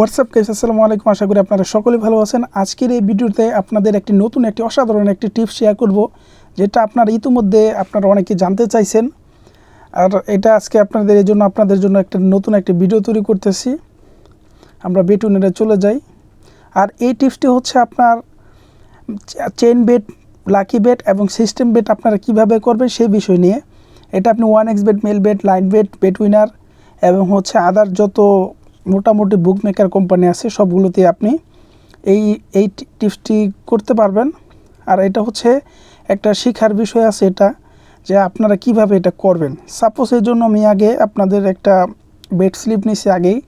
WhatsApp case আসসালামু আলাইকুম। আশা করি আপনারা সকলেই ভালো আছেন। আজকের এই ভিডিওতে আপনাদের একটি নতুন, একটি অসাধারণ একটি টিপস শেয়ার করব, যেটা আপনারা ইতিমধ্যে আপনারা অনেকে জানতে চাইছেন। আর এটা আজকে আপনাদের, এই জন্য আপনাদের জন্য একটা নতুন একটি ভিডিও তৈরি করতেছি। আমরা বেটুনেরে চলে যাই। আর এই টিপসটি হচ্ছে আপনার চেন বেট লাকি বেট এবং সিস্টেম বেট আপনারা কীভাবে করবেন সেই বিষয় নিয়ে। এটা আপনি one X bet Mel bet line bet bet winner এবং হচ্ছে আদার যত মোটামুটি বুক মেকার কোম্পানি আছে সবগুলোতে আপনি এই এই টিপসটি করতে পারবেন। আর এটা হচ্ছে একটা শিখার বিষয় আছে এটা, যে আপনারা কীভাবে এটা করবেন। সাপোজ এই জন্য আমি আগে আপনাদের একটা বেড স্লিপ নিছি আগেই।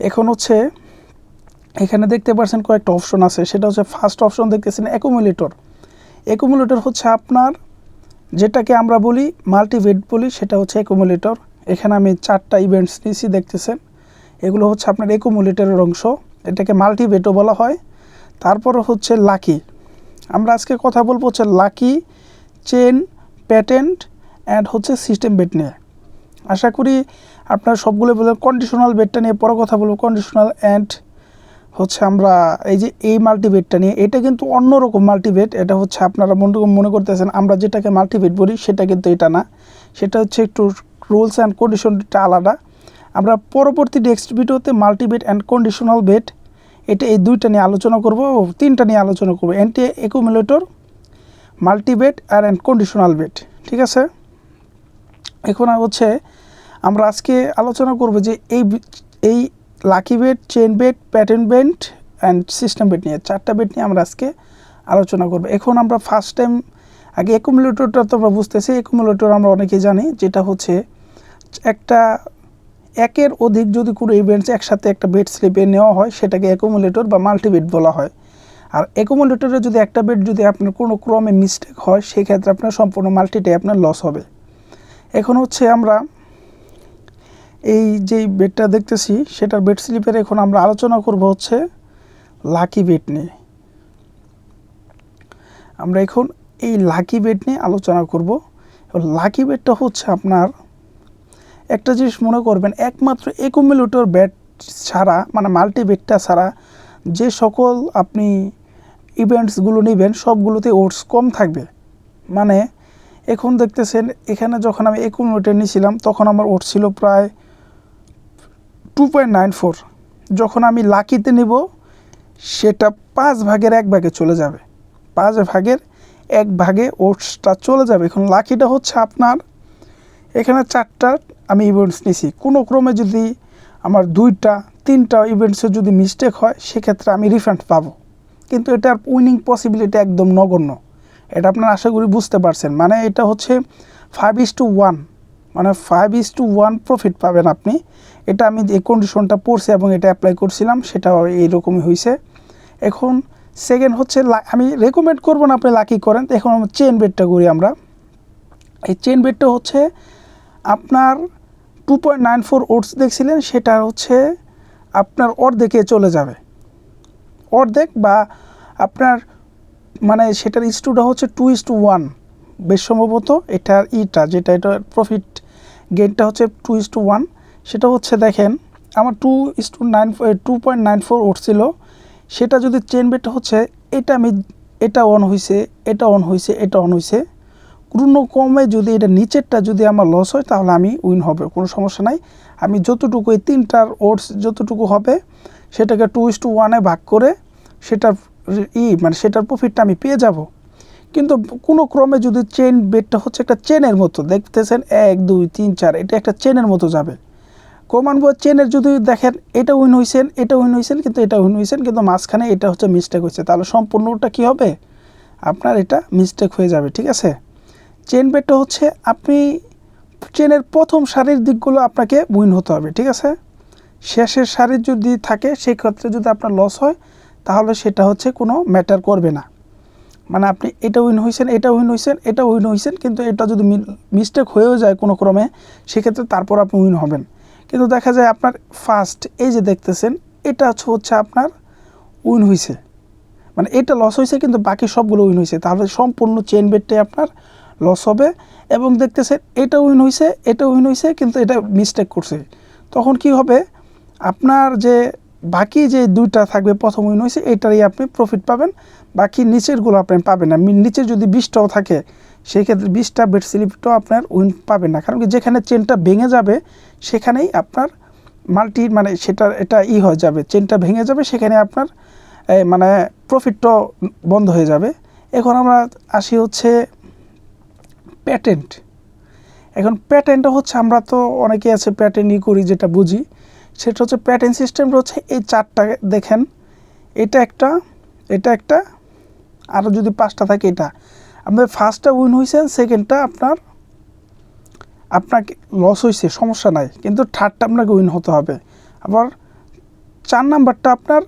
এখন হচ্ছে এখানে দেখতে পাচ্ছেন কয়েকটা অপশন আছে। সেটা হচ্ছে ফার্স্ট অপশন দেখতেছেন অ্যাকুমুলেটর অ্যাকুমুলেটর হচ্ছে আপনার যেটাকে আমরা বলি মাল্টিভেট বলি, সেটা হচ্ছে অ্যাকুমুলেটর এখানে আমি চারটা ইভেন্টস নিয়েছি দেখতেছেন। এগুলো হচ্ছে আপনার অ্যাকুমুলেটরের অংশ। এটাকে মাল্টিভেটও বলা হয়। তারপরে হচ্ছে লাকি আমরা আজকে কথা বলব হচ্ছে লাকি চেন প্যাটেন্ট অ্যান্ড হচ্ছে সিস্টেম বেট নিয়ে। আশা করি আপনারা সবগুলো বলে কন্ডিশনাল বেটটা নিয়ে পরে কথা বলব। কন্ডিশনাল অ্যান্ড হচ্ছে আমরা এই যে এই মাল্টিভেটটা নিয়ে, এটা কিন্তু অন্যরকম মাল্টিভেট এটা হচ্ছে আপনারা মনে মনে করতেছেন, আমরা যেটাকে মাল্টিভেট বলি, সেটা কিন্তু এটা না। সেটা হচ্ছে একটু রুলস অ্যান্ড কন্ডিশনটা আলাদা। আমরা পরবর্তী নেক্সট ভিডিওতে মাল্টিবেট অ্যান্ড কন্ডিশনাল বেট এটা এই দুইটা নিয়ে আলোচনা করব তিনটা নিয়ে আলোচনা করব অ্যান্টি অ্যাকুমুলেটর মাল্টিবেট আর অ্যান্ড কন্ডিশনাল বেট ঠিক আছে? এখন হচ্ছে আমরা আজকে আলোচনা করব যে এই এই lucky bet chain bet pattern bet and system bet নিয়ে, চারটা বেট নিয়ে আমরা আজকে আলোচনা করব। এখন আমরা ফার্স্ট টাইম আগে অ্যাকুমুলেটরটা তো আমরা বুঝতেছি একুমুলেটর আমরা অনেকেই জানি, যেটা হচ্ছে একটা একের অধিক যদি কোনো ইভেন্টস একসাথে একটা বেড স্লিপে নেওয়া হয়, সেটাকে অ্যাকুমুলেটর বা মাল্টিবেট বলা হয়। আর অ্যাকুমুলেটরে যদি একটা বেড যদি আপনার কোনো ক্রমে মিস্টেক হয়, সেক্ষেত্রে আপনার সম্পূর্ণ মাল্টিটাই আপনার লস হবে। এখন হচ্ছে আমরা এই যেই বেডটা দেখতেছি, সেটার বেড স্লিপের এখন আমরা আলোচনা করব হচ্ছে লাকি বেড নিয়ে। আমরা এখন এই লাকি বেড নিয়ে আলোচনা করব। লাকি বেডটা হচ্ছে আপনার একটা জিনিস মনে করবেন, একমাত্র একুমিলেটর ব্যাট ছাড়া মানে মাল্টি বেটটা ছাড়া যে সকল আপনি ইভেন্টসগুলো নেবেন, সবগুলোতে ওটস কম থাকবে। মানে এখন দেখতেছেন, এখানে যখন আমি একুমিলেটর নিয়েছিলাম, তখন আমার ওট ছিল প্রায় টু পয়েন্ট নাইন ফোর। যখন আমি লাকিতে নিব, সেটা পাঁচ ভাগের এক ভাগে চলে যাবে। পাঁচ ভাগের এক ভাগে ওটসটা চলে যাবে। এখন লাকিটা হচ্ছে আপনার এখানে চারটা আমি ইভেন্টস নিছি। কোনো ক্রমে যদি আমার দুইটা, তিনটা ইভেন্টসে যদি মিস্টেক হয়, সেক্ষেত্রে আমি রিফান্ড পাবো। কিন্তু এটার উইনিং পসিবিলিটি একদম নগণ্য। এটা আপনারা আশা করি বুঝতে পারছেন। মানে এটা হচ্ছে ফাইভ ইস টু ওয়ান মানে five is two one profit পাবেন আপনি। এটা আমি যে কন্ডিশনটা পড়ছি এবং এটা অ্যাপ্লাই করছিলাম সেটা এইরকমই হয়েছে এখন সেকেন্ড হচ্ছে আমি রেকমেন্ড করব না আপনি লাকি করেন। এখন আমরা চেন বেডটা করি আমরা। এই চেন বেডটা হচ্ছে আপনার two point nine four odds দেখছিলেন, সেটা হচ্ছে আপনার অর্ধেকে চলে যাবে। অর্ধেক বা আপনার মানে সেটার ইস্টুটা হচ্ছে টু ইস টু ওয়ান বেশ সম্ভবত এটার ইটা, যেটা এটা প্রফিট গেনটা হচ্ছে টু ইস টু ওয়ান সেটা হচ্ছে দেখেন, আমার two is two nine two point nine four উঠছিল সেটা যদি চেন বেটটা হচ্ছে, এটা আমি এটা অন হয়েছে এটা অন হয়েছে এটা অন হয়েছে কোনো যদি এটা নিচেরটা যদি আমার লস হয়, তাহলে আমি উইন হবে, কোনো সমস্যা নাই। আমি যতটুকু এই তিনটার ওটস যতটুকু হবে, সেটাকে টু ইস টু ওয়ানে ভাগ করে সেটার ই মানে সেটার প্রফিটটা আমি পেয়ে যাব। কিন্তু কোনো ক্রমে যদি চেন বেডটা হচ্ছে একটা চেনের মতো, দেখতেছেন এক, দুই, তিন, চার, এটা একটা চেনের মতো যাবে। ক্রমান্বয় চেনের যদি দেখেন, এটা উইন হয়েছেন এটা উইন হয়েছেন কিন্তু এটা উইন হয়েছেন কিন্তু মাঝখানে এটা হচ্ছে মিস্টেক হয়েছে তাহলে সম্পূর্ণটা কি হবে? আপনার এটা মিস্টেক হয়ে যাবে, ঠিক আছে? চেন বেটটা হচ্ছে আপনি চেনের প্রথম সারির দিকগুলো আপনাকে উইন হতে হবে, ঠিক আছে? শেষের সারির যদি থাকে, সেই ক্ষেত্রে যদি আপনার লস হয়, তাহলে সেটা হচ্ছে কোনো ম্যাটার করবে না। মানে আপনি এটা উইন হয়েছেন এটা উইন হয়েছেন এটা উইন হয়েছেন কিন্তু এটা যদি মিস্টেক হয়েও যায় কোনো ক্রমে, সেক্ষেত্রে তারপর আপনি উইন হবেন। কিন্তু দেখা যায় আপনার ফার্স্ট এই যে দেখতেছেন, এটা হচ্ছে আপনার উইন হয়েছে মানে এটা লস হয়েছে কিন্তু বাকি সবগুলো উইন হয়েছে তাহলে সম্পূর্ণ চেন বেটটাই আপনার লস হবে এবং দেখতেছেন এটা উইন হয়েছে এটা উইন হয়েছে কিন্তু এটা মিস্টেক করছে। তখন কি হবে? আপনার যে বাকি যে দুইটা থাকবে, প্রথম উইন হয়েছে এটারই আপনি প্রফিট পাবেন। বাকি নিচেরগুলো আপনি পাবেন না। নিচের যদি বিশটাও থাকে সেই ক্ষেত্রে বিশটা বেড স্লিপটাও আপনার উইন পাবেন না। কারণ কি, যেখানে চেনটা ভেঙে যাবে, সেখানেই আপনার মাল্টি মানে সেটা, এটা ই হয়ে যাবে। চেনটা ভেঙে যাবে, সেখানে আপনার মানে প্রফিটটাও বন্ধ হয়ে যাবে। এখন আমরা আসি হচ্ছে প্যাটেন্ট এখন প্যাটেন্টটা হচ্ছে, আমরা তো অনেকে আছে প্যাটেন্ট ই করি, যেটা বুঝি। সেটা হচ্ছে প্যাটেন্ট সিস্টেমটা হচ্ছে এই চারটা, দেখেন, এটা একটা এটা একটা আরও যদি পাঁচটা থাকে এটা। আপনার ফার্স্টটা উইন হয়েছেন সেকেন্ডটা আপনার, আপনাকে লস হয়েছে সমস্যা নাই। কিন্তু থার্ডটা আপনাকে উইন হতে হবে। আবার চার নাম্বারটা আপনার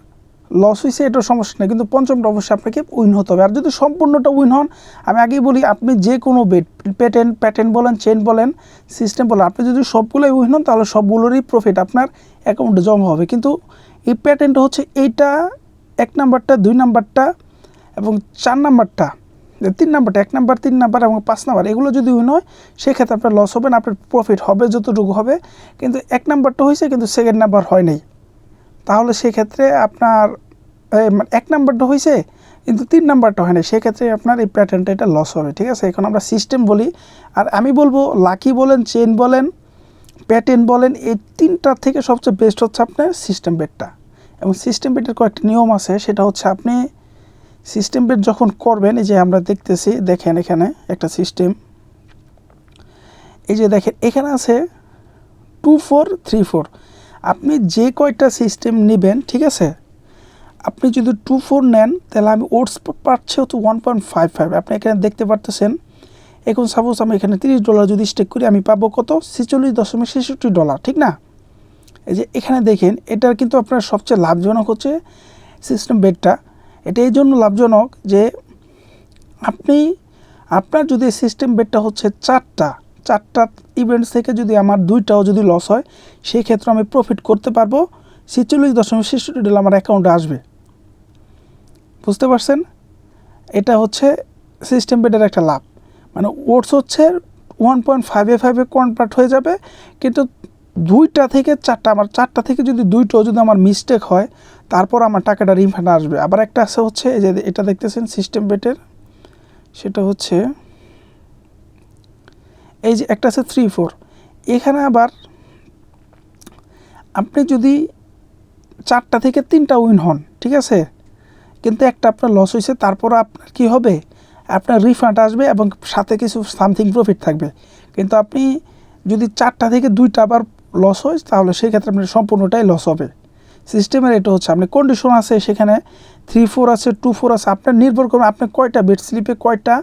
লস হয়েছে এটা সমস্যা নেই। কিন্তু পঞ্চমটা অবশ্যই আপনাকে উইন হতে হবে। আর যদি সম্পূর্ণটা উইন হন, আমি আগেই বলি, আপনি যে কোনো বেট প্যাটেন্ট প্যাটেন্ট বলেন চেন বলেন সিস্টেম বলেন, আপনি যদি সবগুলোই উইন হন, তাহলে সবগুলোরই প্রফিট আপনার অ্যাকাউন্টে জমা হবে। কিন্তু এই প্যাটেন্টটা হচ্ছে, এইটা এক নাম্বারটা, দুই নাম্বারটা এবং চার নাম্বারটা তিন নাম্বারটা, এক নাম্বার, তিন নাম্বার এবং পাঁচ নাম্বার, এগুলো যদি উইন হয়, সেক্ষেত্রে আপনার লস হবে না, আপনার প্রফিট হবে, যতটুকু হবে। কিন্তু এক নাম্বারটা হয়েছে কিন্তু সেকেন্ড নাম্বার হয় নাই। তাহলে সেক্ষেত্রে আপনার মানে এক নাম্বারটা হয়েছে কিন্তু তিন নাম্বারটা হয় না সেক্ষেত্রে আপনার এই প্যাটার্নটা এটা লস হবে, ঠিক আছে? এখন আমরা সিস্টেম বলি, আর আমি বলব লাকি বলেন চেন বলেন প্যাটার্ন বলেন, এই তিনটার থেকে সবচেয়ে বেস্ট হচ্ছে আপনার সিস্টেম বেডটা এবং সিস্টেম বেডের কয়েকটা নিয়ম আছে, সেটা হচ্ছে আপনি সিস্টেম বেড যখন করবেন, এই যে আমরা দেখতেছি, দেখেন এখানে একটা সিস্টেম এই যে দেখেন, এখানে আছে টু ফোর থ্রি ফোর আপনি যে কয়টা সিস্টেম নেবেন, ঠিক আছে? আপনি যদি টু ফোর নেন, তাহলে আমি ওটস পাচ্ছি হচ্ছে ওয়ান পয়েন্ট ফাইভ ফাইভ আপনি এখানে দেখতে পারতেছেন, এখন সাপোজ আমি এখানে তিরিশ ডলার যদি স্টেক করি, আমি পাবো কত? ছেচল্লিশ দশমিক ছেষট্টি ডলার ঠিক না? এই যে এখানে দেখেন, এটার কিন্তু আপনার সবচেয়ে লাভজনক হচ্ছে সিস্টেম বেডটা এটা এই জন্য লাভজনক যে আপনি, আপনার যদি সিস্টেম বেডটা হচ্ছে চারটা চারটা ইভেন্টস থেকে যদি আমার দুইটাও যদি লস হয়, সেই ক্ষেত্রে আমি প্রফিট করতে পারব। ছেচল্লিশ দশমিক ছেষট্টি ডলার আমার অ্যাকাউন্টে আসবে। বুঝতে পারছেন? এটা হচ্ছে সিস্টেম বেডের একটা লাভ। মানে ওটস হচ্ছে ওয়ান পয়েন্ট ফাইভে ফাইভে কনভার্ট হয়ে যাবে, কিন্তু দুইটা থেকে চারটা, আমার চারটা থেকে যদি দুইটাও যদি আমার মিস্টেক হয়, তারপর আমার টাকাটা রিফান্ড আসবে। আবার একটা আছে হচ্ছে যে এটা দেখতেছেন সিস্টেম বেটের সেটা হচ্ছে এই যে একটা আছে থ্রি ফোর এখানে আবার আপনি যদি চারটা থেকে তিনটা উইন হন, ঠিক আছে? কিন্তু একটা আপনার লস হয়েছে তারপর আপনার কি হবে? আপনার রিফান্ড আসবে এবং সাথে কিছু সামথিং প্রফিট থাকবে। কিন্তু আপনি যদি চারটা থেকে দুইটা আবার লস হয়, তাহলে সেই ক্ষেত্রে আপনার সম্পূর্ণটাই লস হবে। সিস্টেমের এটা হচ্ছে, আপনি কন্ডিশন আছে সেখানে থ্রি ফোর আছে টু ফোর আছে, আপনার নির্ভর করবে আপনি কয়টা বেড স্লিপে কয়টা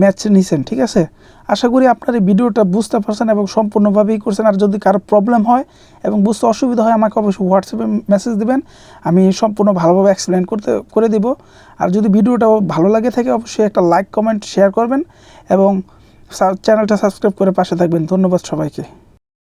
ম্যাচ নিছেন, ঠিক আছে? আশা করি আপনার এই ভিডিওটা বুঝতে পারছেন এবং সম্পূর্ণভাবেই করছেন। আর যদি কারও প্রবলেম হয় এবং বুঝতে অসুবিধা হয়, আমাকে অবশ্যই হোয়াটসঅ্যাপে মেসেজ দেবেন। আমি সম্পূর্ণ ভালোভাবে এক্সপ্লেন করতে, করে দেব। আর যদি ভিডিওটা ভালো লাগে থাকে, অবশ্যই একটা লাইক কমেন্ট শেয়ার করবেন এবং চ্যানেলটা সাবস্ক্রাইব করে পাশে থাকবেন। ধন্যবাদ সবাইকে।